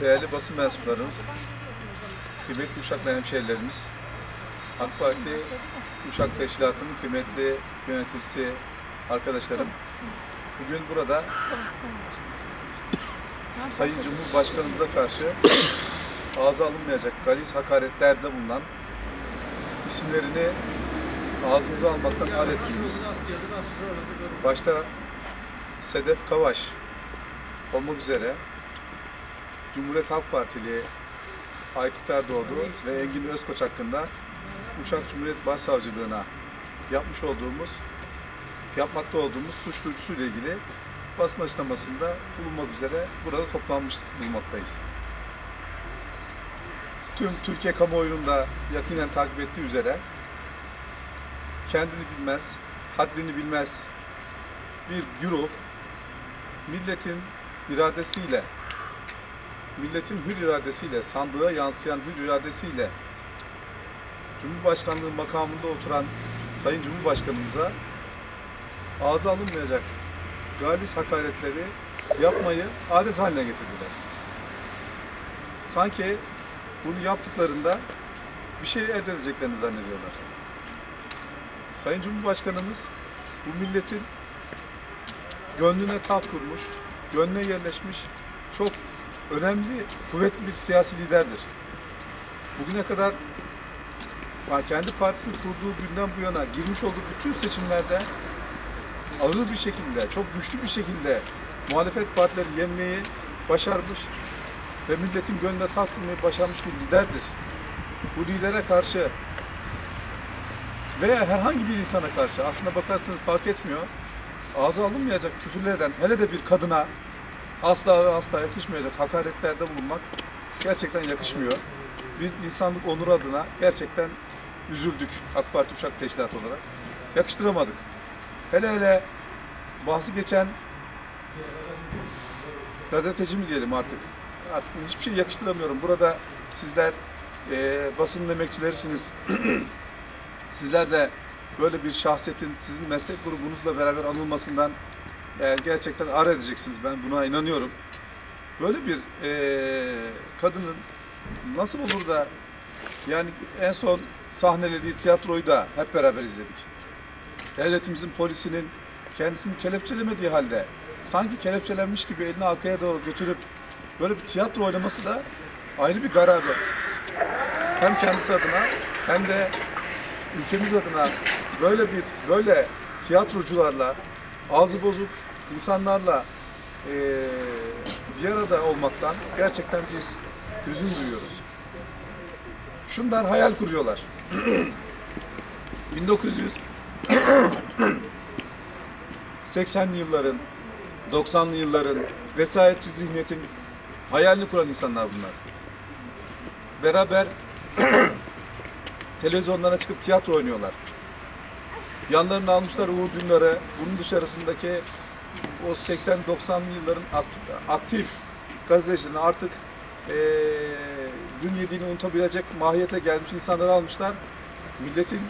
değerli basın mensuplarımız, kıymetli Uşaklı hemşehrilerimiz, AK Parti Uşak Teşkilatı'nın kıymetli yöneticisi arkadaşlarım, bugün burada Sayın Cumhurbaşkanımıza karşı ağza alınmayacak galiz hakaretlerde bulunan isimlerini ağzımıza almaktan adetliyiz. Başta Sedef Kavaş olmak üzere Cumhuriyet Halk Partili Aykut Erdoğdu ve Engin Özkoç hakkında Uşak Cumhuriyet Başsavcılığına yapmış olduğumuz, yapmakta olduğumuz suç duyurusuyla ilgili basın açıklamasında bulunmak üzere burada toplanmış bulunmaktayız. Tüm Türkiye kamuoyunun da yakinen takip ettiği üzere kendini bilmez, haddini bilmez bir güruh milletin iradesiyle, milletin hür iradesiyle, sandığa yansıyan hür iradesiyle Cumhurbaşkanlığı makamında oturan Sayın Cumhurbaşkanımıza ağza alınmayacak galis hakaretleri yapmayı adet haline getirdiler. Sanki bunu yaptıklarında bir şey elde edeceklerini zannediyorlar. Sayın Cumhurbaşkanımız bu milletin gönlüne taht kurmuş, gönlüne yerleşmiş çok önemli, kuvvetli bir siyasi liderdir. Bugüne kadar kendi partisini kurduğu günden bu yana girmiş olduğu bütün seçimlerde ağır bir şekilde, çok güçlü bir şekilde muhalefet partileri yenmeyi başarmış ve milletin gönlüne taht kurmayı başarmış bir liderdir. Bu lidere karşı veya herhangi bir insana karşı aslında bakarsanız fark etmiyor. Ağza alınmayacak küfürler eden hele de bir kadına asla ve asla yakışmayacak hakaretlerde bulunmak gerçekten yakışmıyor. Biz insanlık onuru adına gerçekten üzüldük AK Parti Uşak Teşkilatı olarak. Yakıştıramadık. Hele hele bahsi geçen gazeteci mi diyelim artık. Artık hiçbir şey yakıştıramıyorum. Burada sizler eee basın emekçilerisiniz. Sizler de böyle bir şahsiyetin sizin meslek grubunuzla beraber anılmasından eee, gerçekten ar edeceksiniz. Ben buna inanıyorum. Böyle bir eee, kadının nasıl olur da yani en son sahnelediği tiyatroyu da hep beraber izledik. Devletimizin polisinin kendisini kelepçelemediği halde sanki kelepçelenmiş gibi elini arkaya doğru götürüp böyle bir tiyatro oynaması da ayrı bir garabet. Hem kendisi adına hem de ülkemiz adına böyle bir böyle tiyatrocularla ağzı bozuk insanlarla eee, bir arada olmaktan gerçekten biz hüzün duyuyoruz. Şundan hayal kuruyorlar. 1900 80'li yılların, 90'lı yılların vesayetçi zihniyetin hayalini kuran insanlar bunlar. Beraber televizyonlara çıkıp tiyatro oynuyorlar. Yanlarına almışlar Uğur Dündar'ı, bunun dışarısındaki o 80-90'lı yılların aktif, aktif gazetecilerini artık eee dün yediğini unutabilecek mahiyete gelmiş insanları almışlar. Milletin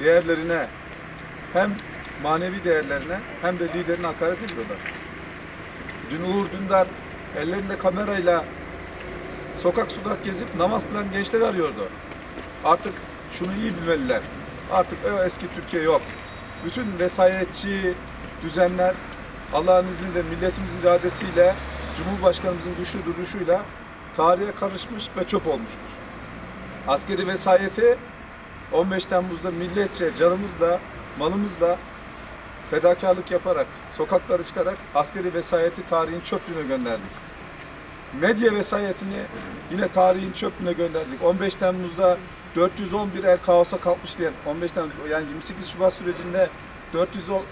değerlerine hem manevi değerlerine hem de liderine hakaret ediyorlar. Dün Uğur Dündar ellerinde kamerayla sokak sokak gezip namaz kılan gençleri arıyordu. Artık şunu iyi bilmeliler. Artık o eski Türkiye yok. Bütün vesayetçi düzenler Allah'ın izniyle milletimizin iradesiyle Cumhurbaşkanımızın güçlü duruşuyla tarihe karışmış ve çöp olmuştur. Askeri vesayeti 15 Temmuz'da milletçe canımızla, malımızla fedakarlık yaparak, sokaklara çıkarak askeri vesayeti tarihin çöplüğüne gönderdik. Medya vesayetini yine tarihin çöplüğüne gönderdik. 15 Temmuz'da 411 el kaosa kalkmış diyen, 15 Temmuz yani 28 Şubat sürecinde 410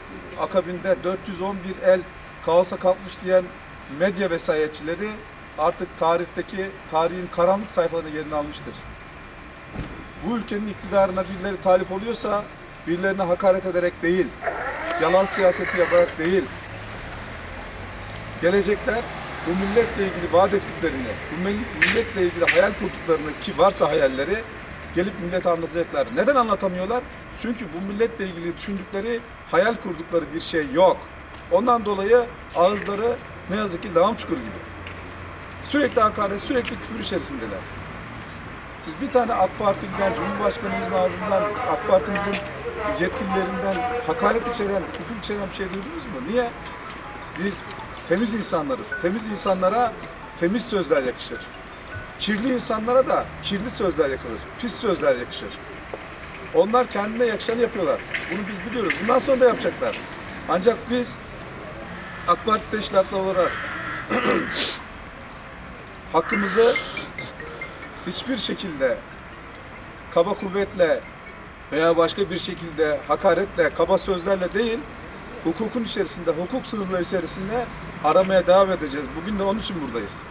akabinde 411 el kaosa kalkmış diyen medya vesayetçileri artık tarihteki tarihin karanlık sayfalarına yerini almıştır. Bu ülkenin iktidarına birileri talip oluyorsa birilerine hakaret ederek değil, yalan siyaseti yaparak değil, gelecekler bu milletle ilgili vaat ettiklerini, bu mill- milletle ilgili hayal kurduklarını ki varsa hayalleri gelip millete anlatacaklar. Neden anlatamıyorlar? Çünkü bu milletle ilgili düşündükleri, hayal kurdukları bir şey yok. Ondan dolayı ağızları ne yazık ki lağım çukuru gibi. Sürekli hakaret, sürekli küfür içerisindeler. Biz bir tane AK Partili'den, Cumhurbaşkanımızın ağzından, AK Parti'mizin yetkililerinden hakaret içeren, küfür içeren bir şey duydunuz mu? Niye? Biz temiz insanlarız. Temiz insanlara temiz sözler yakışır. Kirli insanlara da kirli sözler yakılır. Pis sözler yakışır. Onlar kendine yakışanı yapıyorlar. Bunu biz biliyoruz. Bundan sonra da yapacaklar. Ancak biz AK Parti teşkilatları olarak hakkımızı hiçbir şekilde kaba kuvvetle veya başka bir şekilde hakaretle, kaba sözlerle değil, hukukun içerisinde, hukuk sınırları içerisinde aramaya devam edeceğiz. Bugün de onun için buradayız.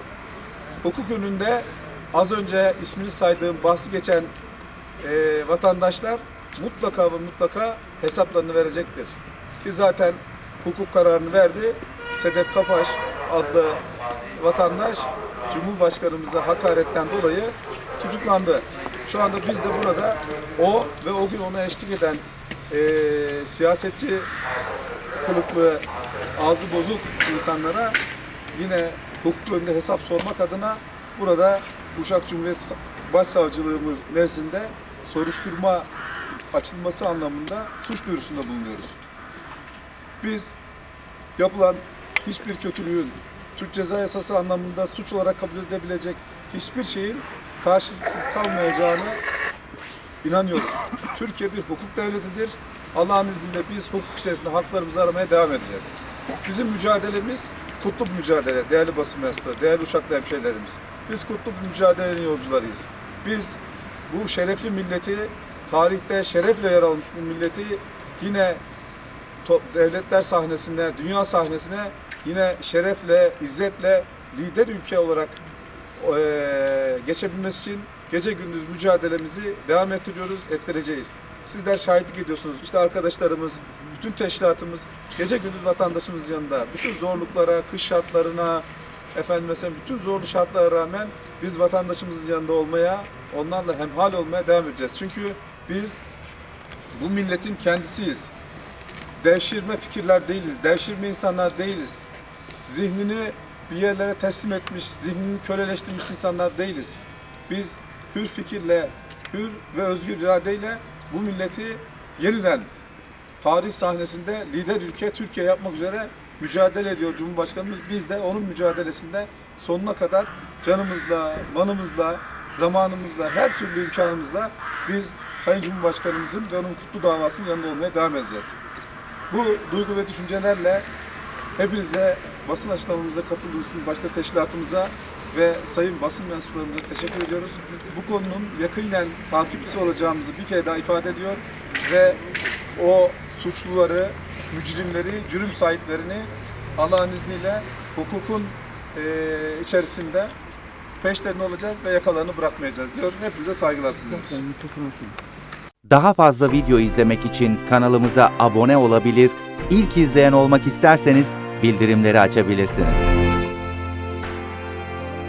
Hukuk önünde az önce ismini saydığım, bahsi geçen e, vatandaşlar mutlaka ve mutlaka hesaplarını verecektir. Ki zaten hukuk kararını verdi. Sedef Kapaş adlı vatandaş Cumhurbaşkanımıza hakaretten dolayı tutuklandı. Şu anda biz de burada o ve o gün ona eşlik eden e, siyasetçi kılıklı, ağzı bozuk insanlara yine hukuk önünde hesap sormak adına burada Uşak Cumhuriyet Başsavcılığımız nezdinde soruşturma açılması anlamında suç duyurusunda bulunuyoruz. Biz yapılan hiçbir kötülüğün Türk Ceza Yasası anlamında suç olarak kabul edilebilecek hiçbir şeyin karşılıksız kalmayacağını inanıyoruz. Türkiye bir hukuk devletidir. Allah'ın izniyle biz hukuk içerisinde haklarımızı aramaya devam edeceğiz. Bizim mücadelemiz kutlu bir mücadele, değerli basın mensupları, değerli Uşaklı hemşehrilerimiz. Biz kutlu bir mücadelenin yolcularıyız. Biz bu şerefli milleti, tarihte şerefle yer almış bu milleti yine devletler sahnesinde, dünya sahnesine yine şerefle, izzetle lider ülke olarak eee, geçebilmesi için gece gündüz mücadelemizi devam ettiriyoruz, ettireceğiz. Sizler şahitlik ediyorsunuz. İşte arkadaşlarımız, bütün teşkilatımız gece gündüz vatandaşımızın yanında. Bütün zorluklara, kış şartlarına, efendim mesela bütün zorlu şartlara rağmen biz vatandaşımızın yanında olmaya, onlarla hemhal olmaya devam edeceğiz. Çünkü biz bu milletin kendisiyiz. Devşirme fikirler değiliz, devşirme insanlar değiliz. Zihnini bir yerlere teslim etmiş, zihnini köleleştirmiş insanlar değiliz. Biz hür fikirle, hür ve özgür iradeyle bu milleti yeniden tarih sahnesinde lider ülke Türkiye yapmak üzere mücadele ediyor Cumhurbaşkanımız. Biz de onun mücadelesinde sonuna kadar canımızla, manımızla, zamanımızla, her türlü imkanımızla biz Sayın Cumhurbaşkanımızın ve onun kutlu davasının yanında olmaya devam edeceğiz. Bu duygu ve düşüncelerle hepinize basın açıklamamıza katıldığınız için başta teşkilatımıza ve sayın basın mensuplarımıza teşekkür ediyoruz. Bu konunun yakinen takipçisi olacağımızı bir kere daha ifade ediyor ve o suçluları, mücrimleri, cürüm sahiplerini Allah'ın izniyle hukukun eee, içerisinde peşlerinde olacağız ve yakalarını bırakmayacağız diyor. Hepinize saygılar sunuyoruz. Daha fazla video izlemek için kanalımıza abone olabilir, ilk izleyen olmak isterseniz bildirimleri açabilirsiniz.